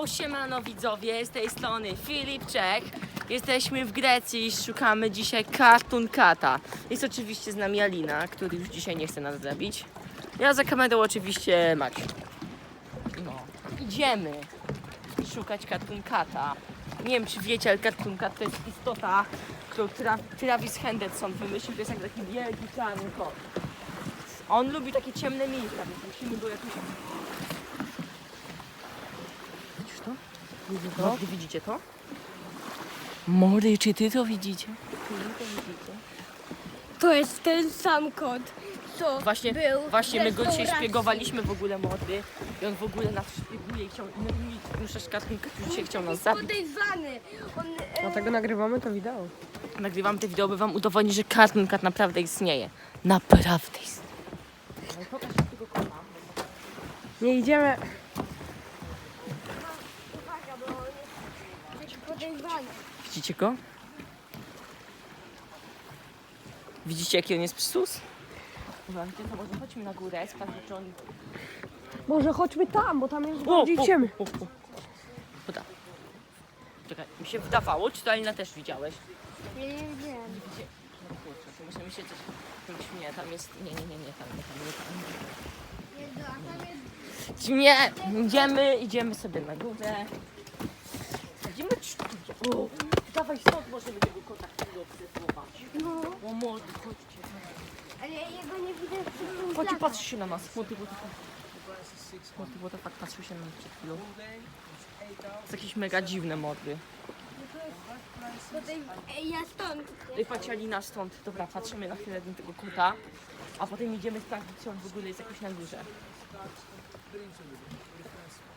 Yo, siemano widzowie, z tej strony Filip Czech. Jesteśmy w Grecji i szukamy dzisiaj Cartoon Cata. Jest oczywiście z nami Alina, który już dzisiaj nie chce nas zabić. Ja za kamerą oczywiście Maciu. No, idziemy szukać Cartoon Cata. Nie wiem czy wiecie, ale Cartoon Cat to jest istota, którą Tra Travis Henderson wymyślił. To jest jak taki wielki czarny kot. On lubi takie ciemne miejsca, więc musimy go jakoś Widzisz to? Widzę to. Wy widzicie to? Mody, czy ty to widzicie? To jest ten sam kot, co Właśnie, był właśnie my w go dzisiaj restauracji. szpiegowaliśmy w ogóle mody i on w ogóle nas szpieguje i chciał, no i muszę szkatnika, dzisiaj chciał nas zabić. Podejrzany. On, e, Dlatego nagrywamy to wideo. Nagrywam te wideo, by wam udowodnić, że Cartoon Cat naprawdę istnieje. Naprawdę istnieje. No. Nie idziemy. uwaga, bo on jest taki podejrzany. Widzicie go? Widzicie jaki on jest wiecie co, może chodźmy na górę, sprawdźmy czy on Może chodźmy tam, bo tam jest bardziej ciemny. o, o. Woda. Czekaj, mi się wydawało, czy to Alina też widziałeś? Nie, nie wiem. Gdzie? No kurczę, to musimy się coś... Jakimś, nie, tam jest... Nie, nie, nie, nie, tam, nie, tam, nie, tam. Jezu, a tam jest... Nie, idziemy, idziemy sobie na górę. Idziemy... O, dawaj stąd możemy tego kota chwilę obserwować. No, O mordy, chodźcie. ale jego nie widać przez Chodź, patrzy się na nas. Młody, bo to tak... Młody, bo to tak patrzył się na nas przed chwilą. To jest jakieś mega dziwne mordy. Tutaj, ej, ja stąd. Ej, patrz Alina stąd. Dobra, patrzymy na chwilę na tego kota, a potem idziemy sprawdzić, czy on w ogóle jest jakoś na górze.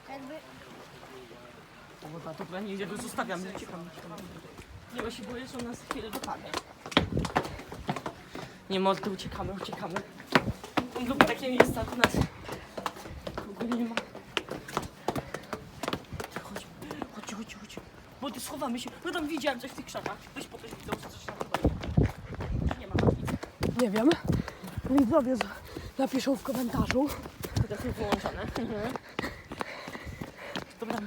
Jakby... O, Dobra, nie, ja go zostawiam, nie uciekam. Nie, bo się boję, że on nas chwilę dopadnie. Nie, mordy, uciekamy, uciekamy. On lubi takie miejsca, tu nas w ogóle nie ma. Chodź, chodź, chodź, chodź. Młody, schowamy się. No tam widziałem coś w tych krzakach. Weź pokaż widzą, że coś tam chyba nie ma. nic. Nie wiem. Widzowie napiszą w komentarzu. To jest wyłączone. Dobra,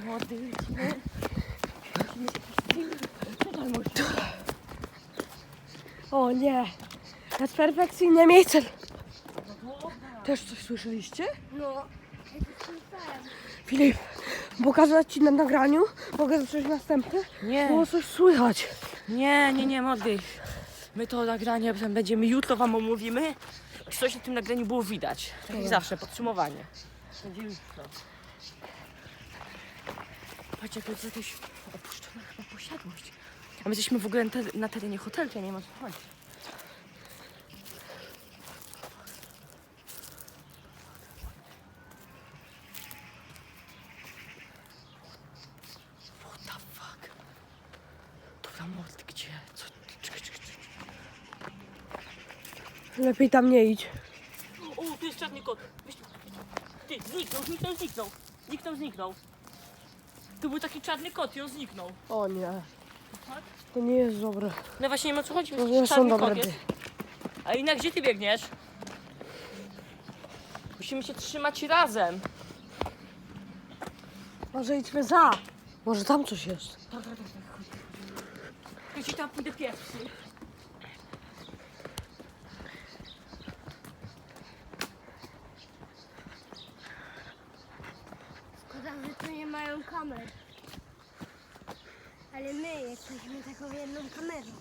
młody, lecimy. O nie. To jest perfekcyjne miejsce. Też coś słyszeliście? No. Filip, pokazać ci na nagraniu. Mogę zacząć następne? Nie, Było coś słychać. nie, nie, nie, młody. My to nagranie potem będziemy, jutro wam omówimy. Czy coś na tym nagraniu było widać. Tak jak zawsze, podsumowanie. Będzie jutro. Patrz, jak to jest jakaś opuszczona chyba posiadłość. A my jesteśmy w ogóle na, te- na terenie hotelu, ja nie o co chodzi. What the fuck? Dobra, młody, gdzie? Co? Czekaj, czekaj, czekaj. Lepiej tam nie idź. O, tu jest czarny kot. Ty, zniknął, zniknął, zniknął. Zniknął, zniknął. Tu był taki czarny kot i on zniknął. O nie. To nie jest dobre. No właśnie nie ma co chodzi, bo nie są czarny dobre kot gry. jest. A Ina, gdzie ty biegniesz? Musimy się trzymać razem. Może idźmy za. Może tam coś jest. Dobra, dobra, chodź. Ja ci tam pójdę pierwszy. Kamer. Ale my jesteśmy taką jedną kamerą.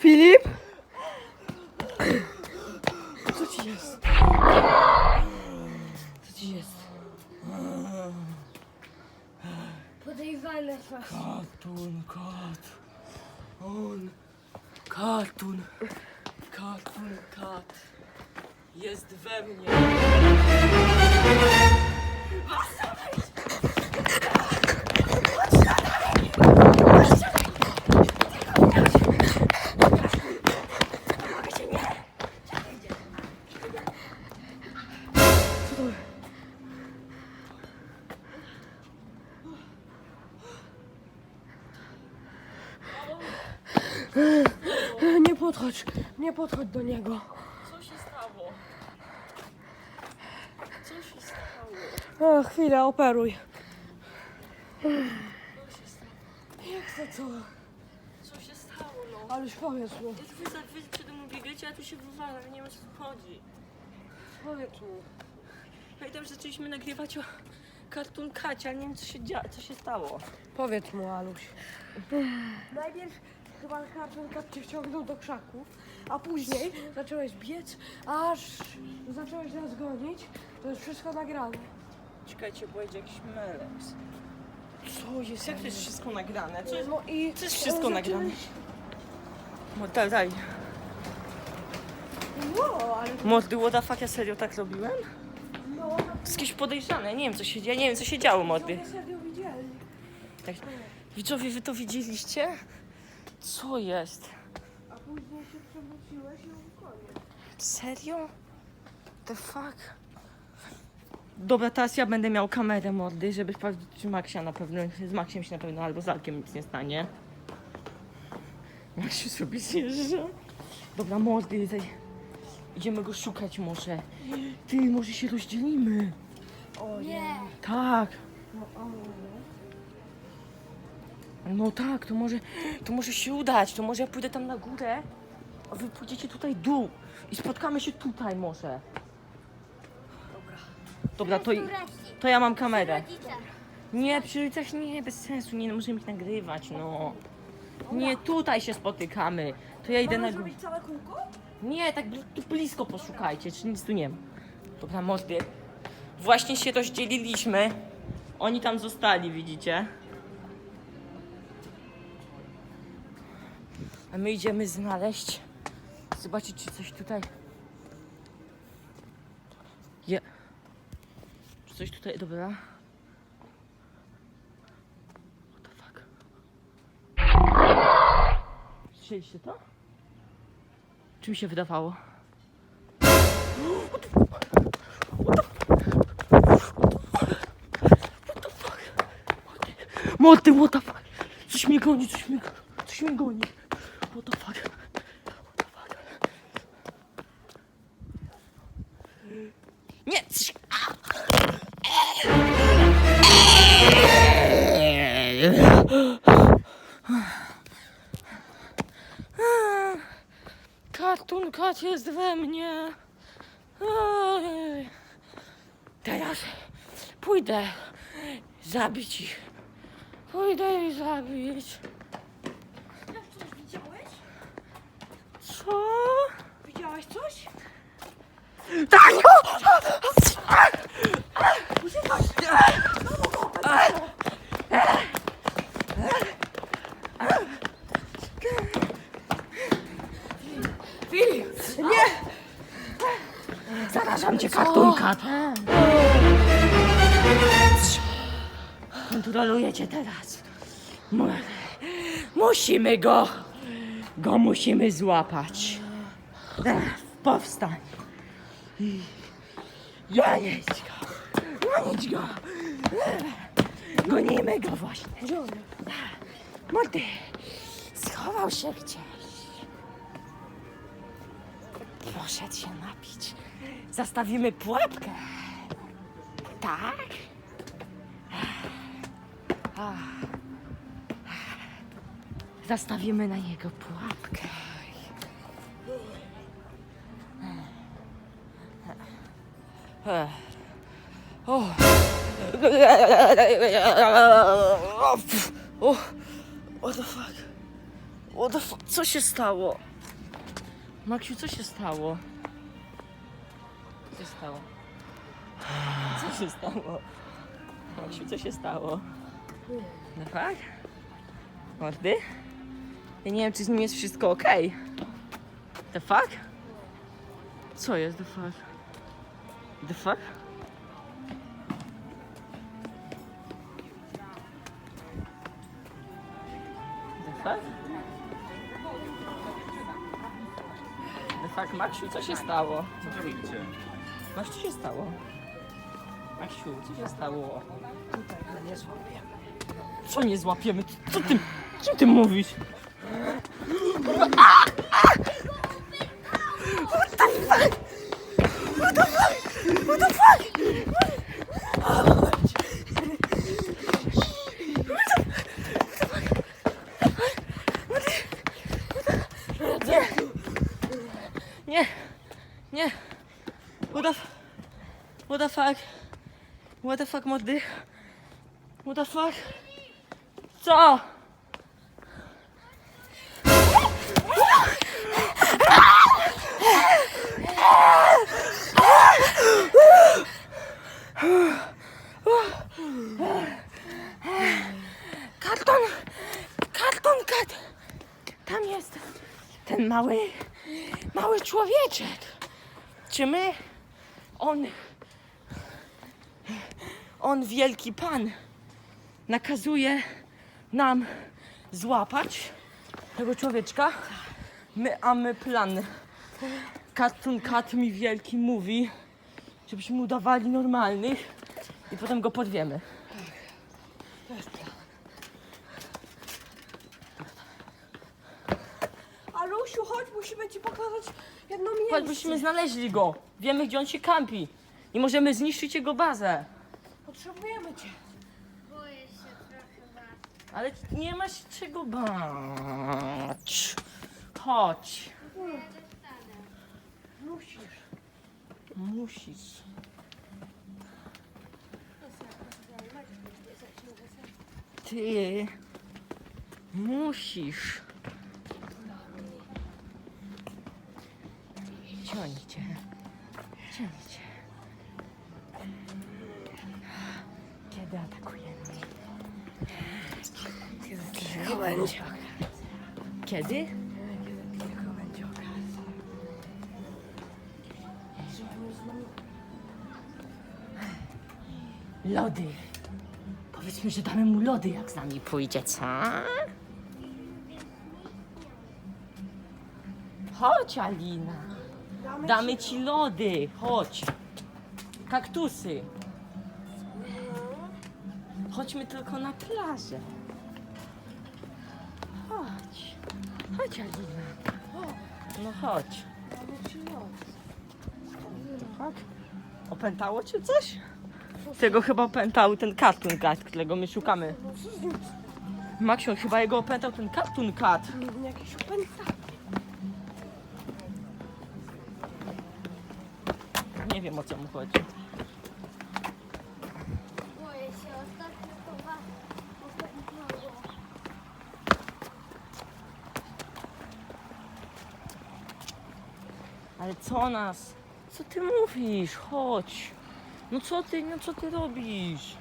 Filip? Są. Katun, kat. On. Katun. Katun, kat. Jest we mnie. Stój. Nie podchodź, nie podchodź do niego. Co się stało? Co się stało? O, chwilę, operuj. Co się stało? Jak to co? Co się stało, no? Ależ powiedz mu, Wy, za- wy przede mną biegacie, a tu się wywala, nie wiem o co chodzi. powiedz mu. Pamiętam, że zaczęliśmy nagrywać o Cartoon Kacie, ale nie wiem co się, dzia- co się stało. Powiedz mu, Aluś. Najpierw chyba kartonka cię wciągnął do krzaków, a później zacząłeś biec, aż zacząłeś nas gonić. To jest wszystko nagrane. Czekajcie, bo będzie jakiś meleks. Co jest? Jak to jest wszystko nagrane? Co jest... No i To jest wszystko e, nagrane. zacząłeś- No, daj, daj. No, ale Mordy, what the fuck, ja serio tak robiłem? no, To jest jakieś podejrzane, nie wiem co się dzieje, nie wiem co się działo, mordy. to serio widzieli. Tak. Widzowie, wy to widzieliście? Co jest? A później się przewróciłeś i koniec. Serio? The fuck? Dobra, teraz ja będę miał kamerę mordy, żeby sprawdzić, czy Maxia na pewno, z Maxiem się na pewno albo z Alkiem nic nie stanie. Maxiu sobie zjeżdża. Dobra, mordy, zaj... idziemy go szukać może. Ty, może się rozdzielimy. O nie. Tak. No, o nie. No tak, to może, to może się udać, to może ja pójdę tam na górę, a wy pójdziecie tutaj dół i spotkamy się tutaj może. Dobra. Dobra, to, i- to ja mam kamerę. Nie, przy ulicach nie, bez sensu, nie możemy ich nagrywać, no. Nie, tutaj się spotykamy. To ja idę na górę. całe kółko? Nie, tak tu blisko poszukajcie, czy nic tu nie ma. Dobra, mordy. Właśnie się rozdzieliliśmy. Oni tam zostali, widzicie? A my idziemy znaleźć. Zobaczyć, czy coś tutaj. Je. Czy coś tutaj. Dobra. What the fuck? Słyszeliście to? Czy mi się wydawało? Morty, what the fuck? Coś mnie goni, coś mnie, coś mnie goni. What the fuck? What the fuck? Nie! Coś... Kat jest we mnie. Teraz pójdę zabić ich. Pójdę ich zabić. Coś widziałeś? Co? Widziałeś coś? Tak! Filip! Nie! Zarażam cię, Kartun kat. Kontroluję cię teraz. Mu- Musimy go. Go musimy złapać. Powstań. I- Gonić go. Gonić go. Gonimy go właśnie. Młody. Schował się gdzieś. Poszedł się napić. Zastawimy pułapkę. Tak? Zastawimy na niego pułapkę. O. O. What the fuck? What the fuck? Co się stało? Maksiu, co się stało? Co się stało? Co się stało? Maksiu, co się stało? The fuck? Mordy? Ja nie wiem, czy z nim jest wszystko ok. The fuck? Co jest the fuck? The fuck? The fuck? The fuck, Maksiu, co się stało? Co wy robicie? Maksiu, co się stało? Maksiu, co się stało? Tutaj go nie złapiemy. Co nie złapiemy? Co ty, co ty mówisz? Nie, nie. What the, what the fuck? What the fuck, młody? What the fuck? Co? Karton! Karton kat! Tam jest ten mały, mały człowieczek. Czy my? On, on wielki pan nakazuje nam złapać tego człowieczka. My, a my plan. Cartoon Cat mi wielki mówi, żebyśmy udawali normalnych i potem go podwiemy. To jest plan. Alusiu, chodź, musimy ci pokazać jedno miejsce. Chodź, byśmy znaleźli go. Wiemy, gdzie on się kampi. I możemy zniszczyć jego bazę. Potrzebujemy cię. Boję się trochę was. Ale nie ma się czego bać. Chodź. Musisz. Musisz. Ty musisz. Ciągnijcie. Ciągnijcie. Kiedy atakujemy? Tylko będzie. Kiedy? Tylko Lody. Powiedzmy, że damy mu lody, jak z nami pójdzie, co? Chodź, Alina. Damy, ci lody. Chodź. Kaktusy. Chodźmy tylko na plażę. Chodź. Chodź, Alina. No chodź. Damy ci los. Tak? Opętało cię coś? Tego chyba opętał ten Cartoon Cat, którego my szukamy. Maksiu, chyba jego opętał ten Cartoon Cat. Jakieś opętanie. Nie wiem o co mu chodzi. Boję się, ostatnio to was opętało. Ale co nas? Co ty mówisz? Chodź. No co ty, no co ty robisz?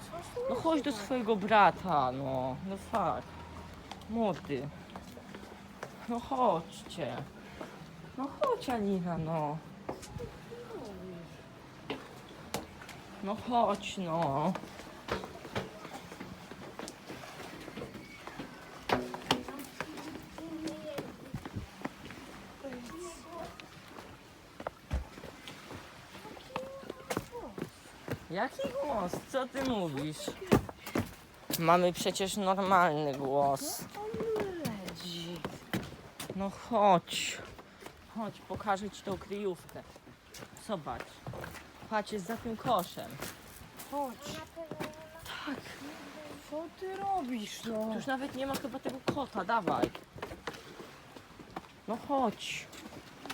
No chodź do swojego brata, no. No fakt. Młody. No chodźcie. No chodź Alina, no. No chodź, no. Jaki głos? Co ty mówisz? Mamy przecież normalny głos. No chodź. Chodź, pokażę ci tą kryjówkę. Zobacz. Patrz, jest za tym koszem. Chodź. Tak. Co ty robisz, no? Tu już nawet nie ma chyba tego kota, dawaj. No chodź.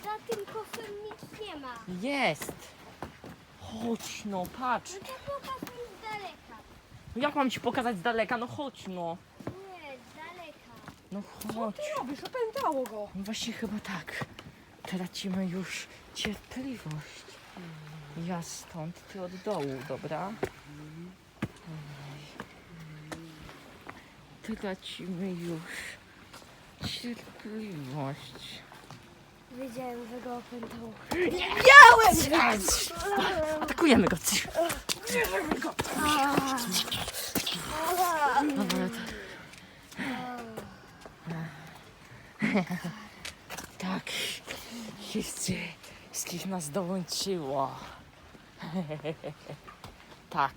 Za tym kofem nic nie ma. Jest. Chodź, no patrz. No to pokaż mi z daleka. Jak mam ci pokazać z daleka? No chodź, no. Nie, z daleka. No Co chodź. ty robisz? Opętało go. No właśnie chyba tak. Tracimy już cierpliwość. Ja stąd, ty od dołu, dobra? Tracimy już cierpliwość. Wiedziałem, że go opętało. Miałem! Atakujemy go! Dobra, to- Tak, jeszcze wszystkich nas dołączyło. Tak.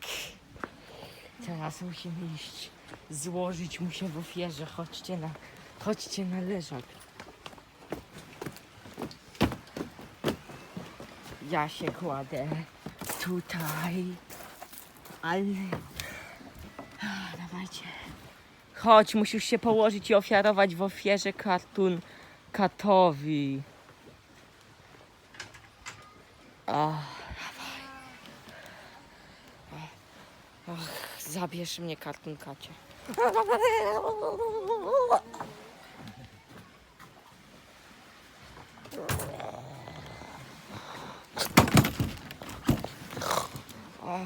Teraz musimy iść, złożyć mu się w ofierze. Chodźcie na, chodźcie na leżak. Ja się kładę tutaj. Ale... A, dawajcie. Chodź, musisz się położyć i ofiarować w ofierze kartun katowi. A, dawaj. Ach, zabierz mnie kartun kacie. O,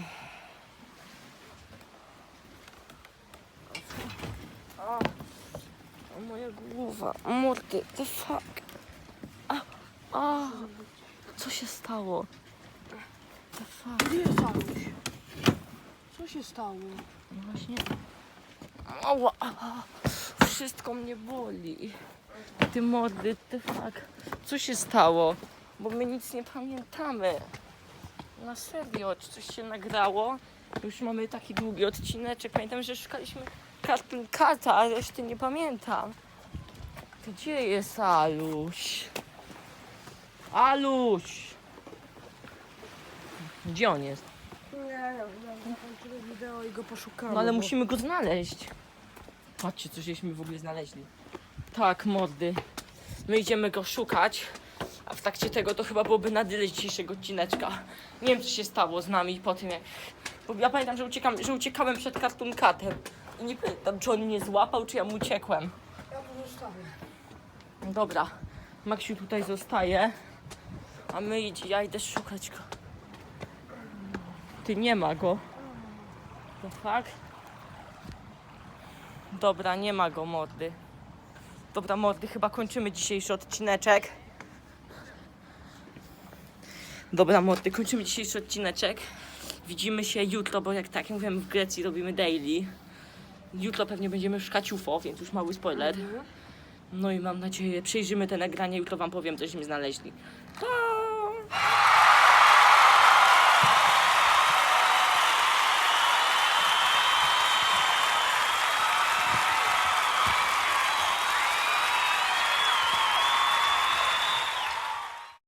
moja głowa. Mordy, the fuck. A, a, co się stało? The fuck. Gdzie jest Aluś? Co się stało? No właśnie. Ała, ała, wszystko mnie boli. Ty mordy, ty fuck. Co się stało? Bo my nic nie pamiętamy. Na serio, czy coś się nagrało? Już mamy taki długi odcineczek. Pamiętam, że szukaliśmy Cartoon Cata, a reszty nie pamiętam. Gdzie jest Aluś? Aluś! Gdzie on jest? Nie, ja zakończymy wideo i go poszukamy. No ale bo- musimy go znaleźć. Patrzcie, co żeśmy w ogóle znaleźli. Tak, mordy. My idziemy go szukać. A w trakcie tego to chyba byłoby na tyle dzisiejszego odcineczka. Nie wiem, co się stało z nami po tym, jak... Bo ja pamiętam, że, uciekam, że uciekałem przed Cartoon Catem. I nie pamiętam, czy on mnie złapał, czy ja mu uciekłem. Ja tu zostawię. No dobra, Maksiu tutaj zostaje. A my idzie, ja idę szukać go. Ty nie ma go. To fakt? Dobra, nie ma go mordy. Dobra, mordy, chyba kończymy dzisiejszy odcineczek. Dobra, mordy, kończymy dzisiejszy odcineczek. Widzimy się jutro, bo jak tak jak mówiłem, w Grecji robimy daily. Jutro pewnie będziemy szukać UFO, więc już mały spoiler. No i mam nadzieję, przejrzymy te nagranie, jutro wam powiem, cośmy znaleźli. Pa!